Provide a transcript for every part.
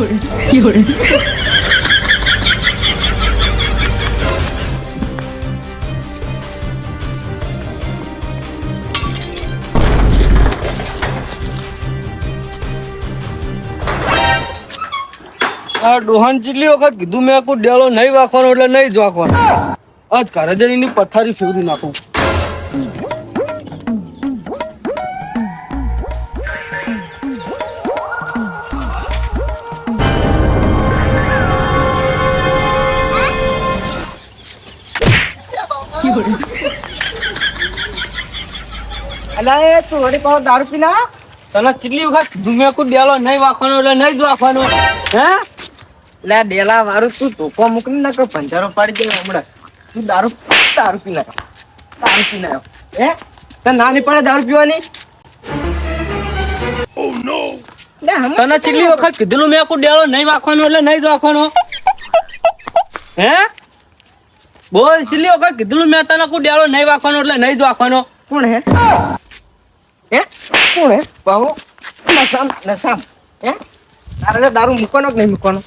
有人，આ ડોહાન ચીટલી વખત કીધું મેં કોઈ ડેલો નહીં વાંખવાનો એટલે નહીં જ વાંખવાનો. આજ ઘરે જઈને એની પથારી ફેરવી નાખું. અલા એ તું વળી પાછો દારૂ પીના તને ચીટલી વખત કોઈ ડેલો નહીં વાખવાનો એટલે નહીં જ વાંખવાનો હે? એટલે આ ડેલા વાળું તું ધોકો મૂકી નાખો પંજારો પાડી દે હમણાં. તું દારૂ દારૂ પી નાખ દારૂ પી નાખો હે? તને ના નહીં પડે દારૂ પીવાની? તને કેટલી વખત કીધેલું મેં કોઈ ડેલો નહીં વાખવાનો એટલે નહીં જ વાંખવાનો હે? બોલ કેટલી વખત કીધેલું મેં તને કોઈ ડેલો નહીં વાખવાનો એટલે નહીં જ વાંખવાનો કોણ હે? હે? કોણ હે? પાહો નશામ નશામ. હે? તારે દારૂ મૂકવાનો કે નહીં મૂકવાનો?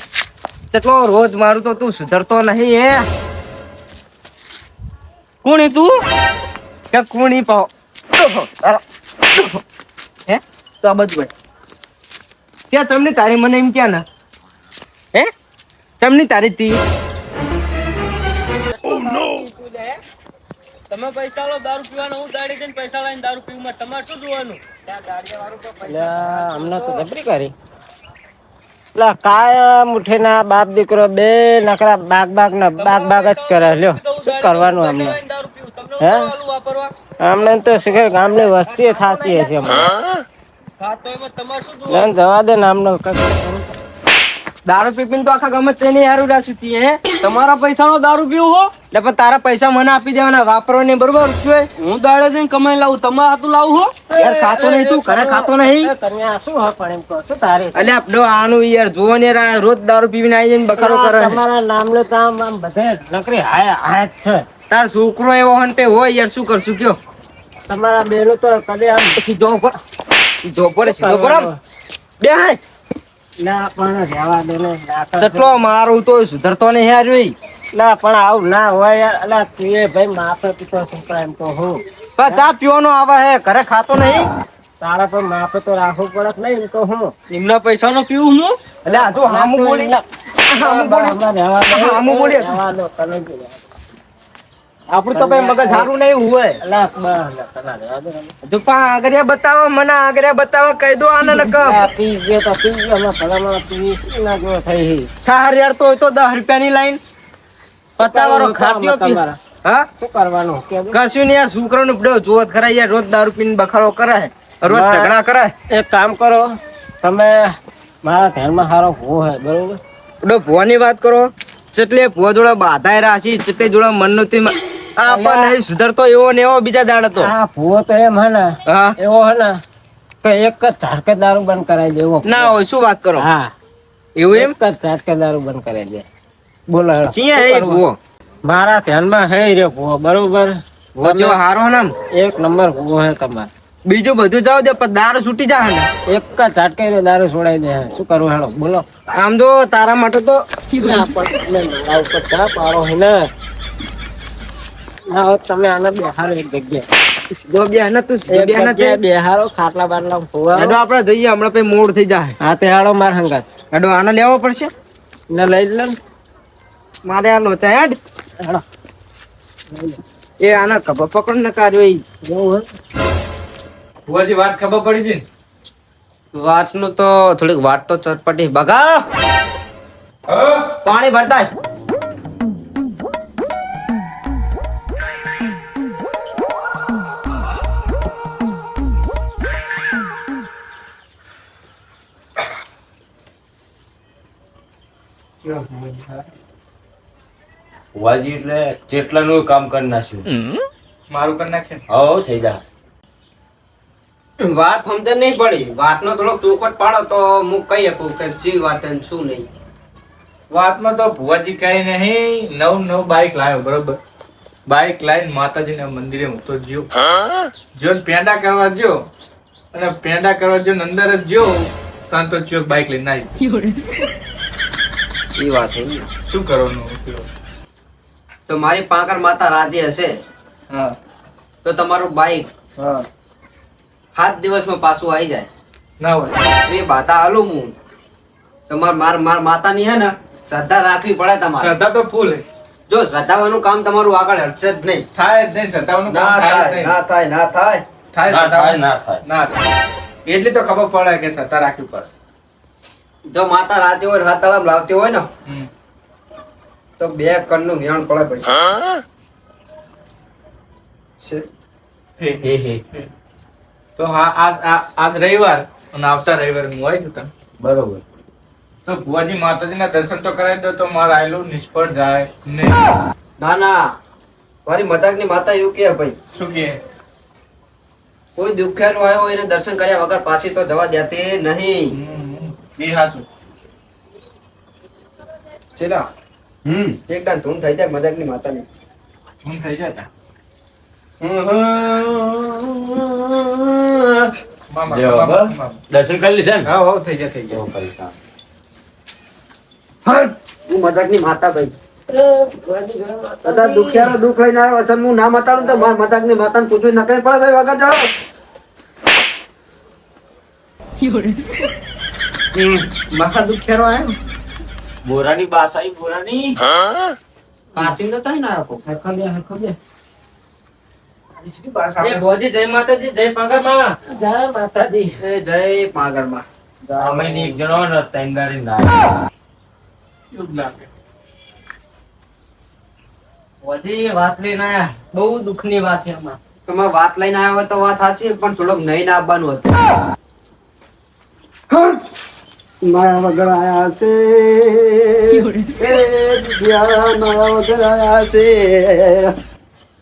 ચટલો રોજ મારું તો તું સુધરતો નહીં હે? કોણ તું? કે કોણી ડોહો. હે? તો આ બધું ક્યાં ચમની તારી મને એમ ક્યાં ના? હે? ચમની તારી તી. તમે પૈસા લો દારૂ પીવાનો હું દાડી દઈને પૈસા લઈને દારૂ પીવું તમારે શું જોવાનું? અમને તો જબરી કરી. કાયમ બાપ દીકરો બે નકરા બાગ બાગ ને બાગ બાગ જ કરે. લ્યો શું કરવાનું અમને? હે? અમને તો શિખર ગામની વસ્તી થાચી હશે જવા દે ને આમનો દારૂ પીપીને તો આખા ગમે તેને હારું રાખ્યું તી હે? તમારા પૈસાનો દારૂ પીવું હો? એટલે પણ તારા પૈસા મને આપી દેવાના વાપરવાની બરોબર? છે હું દાડે જઈને કમાઈ લાવું તમારે હાથું લાવું હો? યાર ખાતો નહીં તું ઘરે ખાતો નહીં. કન્યા શું હો પણ એમ કહો છો તારે એટલે આપડો આનું યાર જોવો ને આ રોજ દારૂ પીવીને આવી જઈને બકારો કરે તમારા તમારા નામનો તો આમ આમ બધે નકરી હાય હાય છે. તાર છોકરો એવો હન પે હોય યાર શું કરશું કયો? તમારા બેનું તો કદી આમ સીધો ઉપર સીધો ઉપર સીધો ઉપર બે હાય. ના પણ રહેવા દે ને ચટલો મારું તો સુધરતો નહીં યાર જોઈ ના પણ આવું ના હોય યાર. અલા તું એ ભાઈ માપે પીતો છોકરા એમ તો હું. પણ ચા પીવાનો આવે હે? ઘરે ખાતો નહીં? તારા પર માપે તો રાખવું પડે નહીં એમ તો હું. એમના પૈસાનો પીવું હું? એટલે આ તો હામું બોલી. હામું બોલી. હામું બોલી. રહેવા દો, તને જ રહેવા દો. આપણું તો ભાઈ મગજ સારું નહીં હોય. જો પા આગળ બતાવો મને આગળ બતાવો કહી દો આને ને કપ પી ગયો તો પી ગયો અમે ભલામાં પી ના ગયો થઈ. હી. સાર યાર તો તો દસ રૂપિયાની લાઈન. પતાવારો ખાટ્યો પી. હા? શું કરવાનું? કશું નહીં યાર છોકરાનું પડ્યો જોત ખરા યાર રોજ દારૂ પીને બખાડો કરે. રોજ ઝઘડા કરે. એક કામ કરો તમે મારા ધ્યાનમાં સારો ભૂ હે બરોબર? પડો ભુવાની વાત કરો. ચટલે ભુવા જોડે બાધાય રાશી ચટલે જોડે મનનું આ પણ નહીં સુધરતો એવો ને એવો બીજા દાડ હતો આ ભૂવો તો એમ હે એવો હે ને કે એક જ ધાડકે દારૂ બંધ કરાવી દેવો ના હોય શું વાત કરો? હા. એવું એમ? એક જ ઝાટકે દારૂ બંધ કરાવી દે. બોલો ચિયા હે ભૂવો? મારા ધ્યાનમાં હે રે ભૂવો બરોબર? ભુવો હારો ને આમ. એક નંબર ભૂવો હે તમાર. બીજું બધું જાવ દે પણ દારૂ છૂટી જાય ને. એક જ ઝાટકે રે દારૂ છોડાઈ દે શું કરવું હેડો બોલો. આમ જો તારા માટે તો ઉપર ચા પાડો હે ને. ના હોત તમે આને બેહારો એક જગ્યાએ. સીધો બે તું સીધો એક બે બેહારો ખાટલા બાટલા ફોવા હેડો આપણે જઈએ હમણાં પછી મોડ થઈ જાય. હા તે હાડો માર હંગાત. હેડો આને લેવો પડશે? ને લઈ લે મારે આ લોચા હેડ. હાડો એ આના પકડ ને કાર્યો ઈ જેવું ફુવાજી વાત ખબર પડી હતી ને વાતનું તો થોડીક વાત તો ચટપટી. બગા! પાણી ભરતા. ફુવાજી એટલે જેટલાનું કામ કરી નાખ્યું મારું કરી નાખશે? હવ થઈ જા. વાત સમજણ નહીં પડી. વાતનો થોડો ચોખટ પાડો તો હું કહી શકું કે શું વાત શું નહીં. વાતમાં તો ભુવાજી કઈ નહીં નવ નવ બાઈક લાવ્યો બરોબર? બાઈક લાવીને માતાજીના મંદિરે હું તો જ્યો. જો પેંડા કરવા જ્યો અને પેંડા કરવા જ્યો અંદર જ જ્યો તાન તો ચોક બાઈક લઈને આવી. એ વાત એમ શું કરવાનું તો મારી પાંકર માતા રાધી હશે. હા. તો તમારું બાઈક હા. સાત દિવસમાં પાછું આવી જાય. ના હોય. એ બાતા હાલું હું તમાર માર માર માતાની હે ને શ્રદ્ધા રાખવી પડે તમારે. શ્રદ્ધા તો ફૂલ હે. જો શ્રદ્ધાવાનું કામ તમારું આગળ હટશે જ નહીં. થાય જ નહીં શ્રદ્ધાવાનું ના કામ થાય. ના થાય ના થાય. થાય ના થાય ના થાય. ના થાય. એટલી તો ખબર પડે કે શ્રદ્ધા રાખવી પડે જો માતા રાતે હોય હાથ તળામ લાવતી હોય ને તો બે કણનું વ્યાણ પડે ભાઈ. છે? હે. હે હે તો હા આજ આજ રવિવાર અને આવતા રવિવારે હું આવી છું બરોબર. તો ભુવાજી માતાજીના દર્શન તો કરાવી દો તો મારા આયલું નિષ્ફળ જાય. ને ના ના. મારી મજાકની માતા એવું કે ભાઈ. શું કે કોઈ દુખ્યારું આવ્યો હોય એને દર્શન કર્યા વગર પાછી તો જવા દેતી નહીં. એ હાચું. ચેલા? હમ. એકદમ ધૂમ થઈ જાય હું થઈ તા. દર્શન કરી લીધા ને? હા હા થઈ જાય થઈ જાય પરેશાન હું મજાકની માતા ભાઈ બધા દુખિયારો દુઃખ લઈને આવ્યો હશે હું ના મટાડું તો મારા મજાકની માતાને પૂછવું નકરી પડે ભાઈ વગર જાઓ. માતા દુખિયારો આવ્યો બોરાની તો ચાઈ ના આપો. એ ભોજી જય માતાજી જય પગરમાં જય માતાજી. જય પાગરમાં અમે ની એક જણો ને ત્રણ ના એવું જ લાગે? ભોજી વાત લઈને આયા. બહુ દુઃખની વાત છે તમે વાત લઈને આવ્યા હોય તો વાત સાચી પણ થોડોક નહીં ના આપવાનું હતું માયા વગર આયા છે માયા વગર આયા છે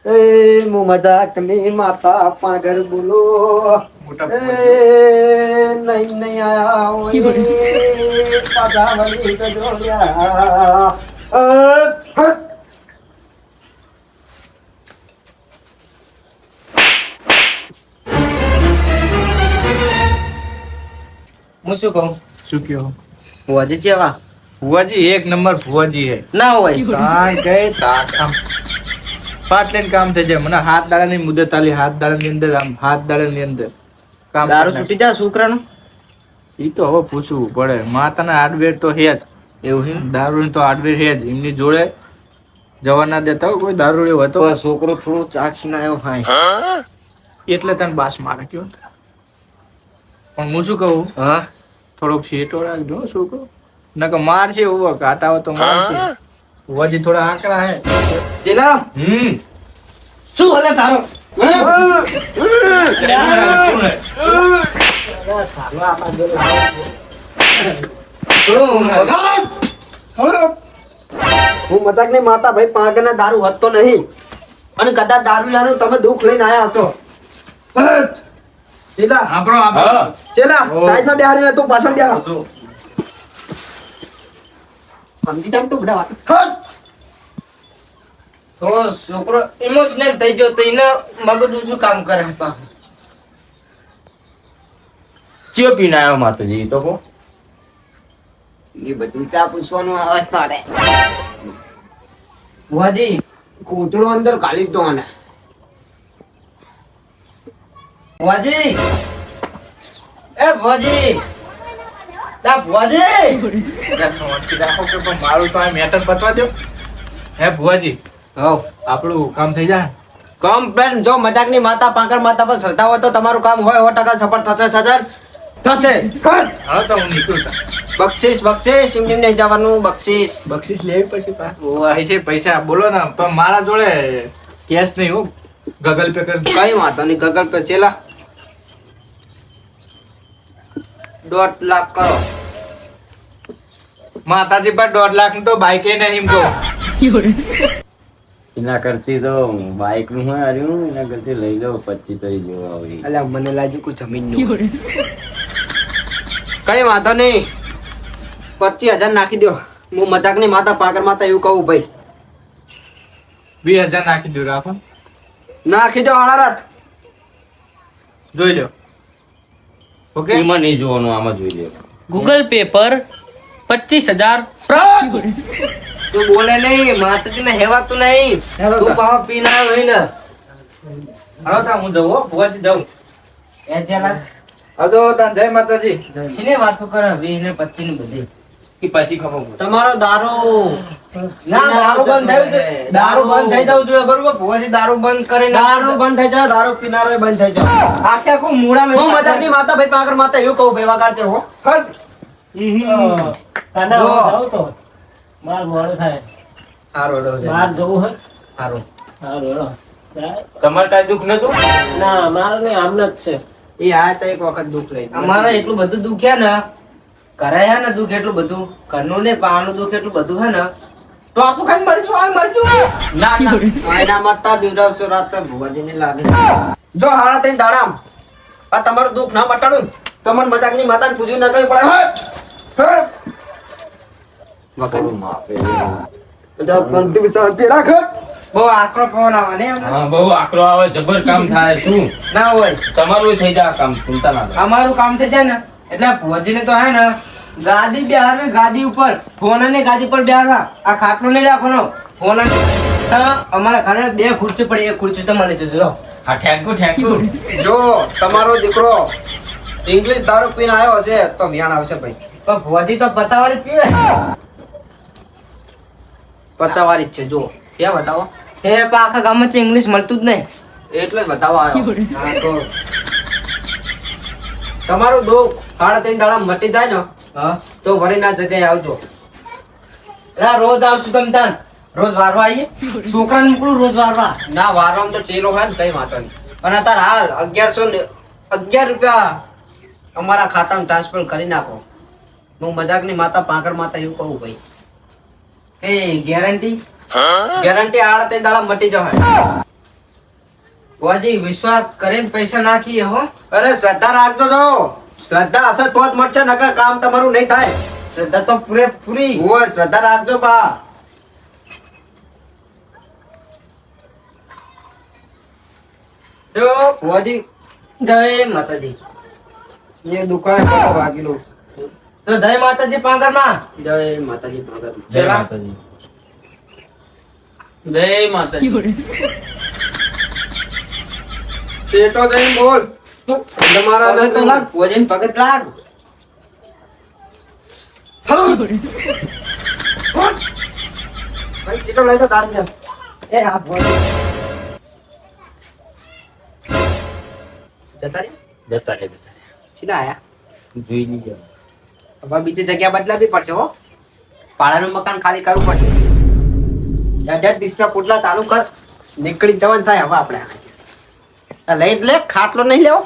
એ મુ મજાકની માતા પાગર બોલો નહીં નહીં આયા હોય પાછા વળી અ, હું શું કહું? શું કયો ભુવાજી ચેવા ભુવાજી એક નંબર ભુવાજી હે. ના હોય. ગઈ તાણ આમ પાટ લઈને કામ થઈ જાય. મને હાથ દાડાની મુદત આલી હાથ દાડાની અંદર આમ હાથ દાડાની અંદર. કામ દારૂ છૂટી જાય છોકરાનો? એ તો હવે પૂછવું પડે. માતાના હાર્ડવેર તો હે જ. એવું હે? દારૂ તો હાર્ડવેર હે જ. એમની જોડે જવા ના દેતા હોય કોઈ દારૂ એવો હતો છોકરો છોકરો ચાખી ના આવ્યો ભાઈ એટલે તને બાસ મારે કયો પણ હું શું કહું? હા? થોડોક શેટો રાખજો હો છોકરો. નકર મારશે એવો કાંટા તો મારશે. વજી થોડા આંકડા હે. ચેલા? હમ. શું હલે તારો? હું? મજાક નહીં માતા ભાઈ પાગના દારૂ હતો નહીં. અને કદાચ દારૂ લાનું તમે દુઃખ લઈને આયા હશો. ચેલા. આપરો આપણો હા. ચેલા સાઈડમાં બેહારીને તું પાછળ બેહાર સમજી જાય ને તું બધા વાત? તો છોકરો ઇમોશનલ થઈ ગયો તો એને મગજ શું કામ કરે ચિયો પીને આવ્યો માતાજી? તો કો એ બધું ચા પૂછવાનું આવે તારે વાજી કોટડો અંદર કાઢી દો આને. ભોજી એ ભુવાજી! ના ભુવાજી! સમજતી રાખો કે પણ મારું તો આ મેટર પતવા દો હે ભુવાજી હવ. આપણું કામ થઈ જાય? કામ બેન જો મજાકની માતા પાંકર માતા પર શ્રદ્ધા હોય તો તમારું કામ હોય સો ટકા સફળ થશે થશે થશે. હા તો હું નીકળું. બક્ષીસ બક્ષીસ એમને નહીં જવાનું બક્ષીસ. બક્ષીસ લેવી પછી પા. છે પૈસા. બોલો ને પણ મારા જોડે કેશ નહીં હો. ગગલ પે કરી. કઈ વાંધો નહીં ગગલ પે ચેલા. દોઢ લાખ કરો. માતાજી પર દોઢ લાખનું તો બાઈકે નહીં તો એના કરતી તો બાઈકનું હોય હાર્યું એના કરતી લઈ લો પચીસ તો જોવા આવી. અલ્યા મને લાગ્યું કોઈ જમીનનું કઈ વાંધો નહીં. પચીસ હજાર નાખી દો હું મજાક નહીં માતા પાંકર માતા એવું કહું ભાઈ. વીસ હજાર નાખી દો રાખો. નાખી દો હળારાટ જોઈ લો ઓકે એમાં નહીં જોવાનું આમાં જોઈ લે ગૂગલ પે પર પચીસ હજાર તું બોલે નહીં માતાજી ને હેવાતું નહીં. તું. પાવ પીને હોય ને. હાલો તા હું જઉં હો ભુવાજી જાઉં. એ ચેલા તાન જય માતાજી. શીની વાતો કરે? વીસ ને પચીસની બધી. એ પછી ખબર પડે. તમારો દારૂ ના દારૂ બંધ થયું છે. દારૂ બંધ થઈ જવું જોઈએ બરોબર? પછી દારૂ બંધ કરીને દારૂ બંધ થઈ જાય દારૂ પીનારો બંધ થઈ જાય આખે આખું મૂળા મેં હું મજાકની માતા ભાઈ પાગર માતા એવું કહું ભાઈ વગાડ છે હો. કાના હું તો. માર મોડું થાય. હારો ડો છે બહાર જવું હે? હારો. હારું તમારે કાંઈ દુઃખ નતું? ના મારે નહીં આમને જ છે. એ આ તો એક વખત દુઃખ લઈ અમારે એટલું બધું દુખ્યા ને હે ને દુઃખ એટલું બધું? ઘરનું ને પાનું દુઃખ એટલું બધું હે ને? તો આપું કાન મરજો આ મરજો ના ના. આયના મરતા બિવડાવશો રાત ભુવાજી ને લાગે જો હાડા તઈ દાડામ. આ તમારું દુઃખ ના મટાડું ને, તો મને મજાકની માતાને પૂછ્યું ના કઈ પડે. હે! વગર માફે. બધા પરથી શાંતિ રાખ બહુ આકરો પવન આવે ને હા બહુ આકરો આવે જબર કામ થાય શું? ના હોય. તમારું થઈ જાય કામ ચિંતા ના અમારું કામ થઈ જાય ને એટલે ભુવાજીને તો હે ને ગાદી બિહાર ને ગાદી ઉપર ફોન ને ગાદી પર બેહારવા. આ ખાટલો નહીં રાખવાનો. ફોન અમારા ઘરે બે ખુરશી પડી એક ખુરશી તો મને જોજો. હા ઠેકું ઠેકું. જો તમારો દીકરો ઇંગ્લિશ દારૂ પીને આવ્યો હશે તો વ્યાણ આવશે ભાઈ. પણ ભોજી તો પચાવાળી પીવે. પચાવાળી જ છે જો ક્યાં બતાવો. એ પણ આખા ગામમાં છે ઇંગ્લિશ મળતું જ નહીં. એટલે જ બતાવો આવ્યો તમારું દુઃખ સાડા ત્રણ દાડા મટી જાય ને તો વળીના જગ્યાએ આવજો. ના રોજ આવશું તમે તાન. રોજ વારવા આવીએ છોકરાને મોકલું રોજ વારવા? ના વારવામાં તો ચેલો હોય ને કઈ વાંધો નહીં. અને અત્યારે હાલ અગિયારસો ને અગિયાર રૂપિયા અમારા ખાતામાં ટ્રાન્સફર કરી નાખો. હું મજાકની માતા પાંકર માતા એવું કહું ભાઈ. એ ગેરંટી ગેરંટી આડા ત્રણ દાડા મટી જવાય. વાજી વિશ્વાસ કરીને પૈસા નાખીએ હો. અરે શ્રદ્ધા રાખજો જો. શ્રદ્ધા હશે તો જ મળશે નકર કામ તમારું નહીં થાય. શ્રદ્ધા તો પૂરેપૂરી. હોય શ્રદ્ધા રાખજો બા. જય માતાજી. એ દુકાન વાગી લો તો જય માતાજી પાંગરમાં જય માતાજી પાંગર જય માતાજી. જય માતાજી. શેટો જય બોલ. તમારા ને તો લાગ ભોજન ભગત લાગ. ભાઈ સેટો લઈ તો તાર ને એ આ ભોજન. જતા રે જતા જતા આયા? જોઈ હવે બીજી જગ્યા બદલાવી પડશે હો. પાડાનું મકાન ખાલી કરવું પડશે. ડીસના પોટલા ચાલુ કર. નીકળી જવાનું થાય હવે આપણે. લઈ જ લે ખાટલો નહીં લેવો.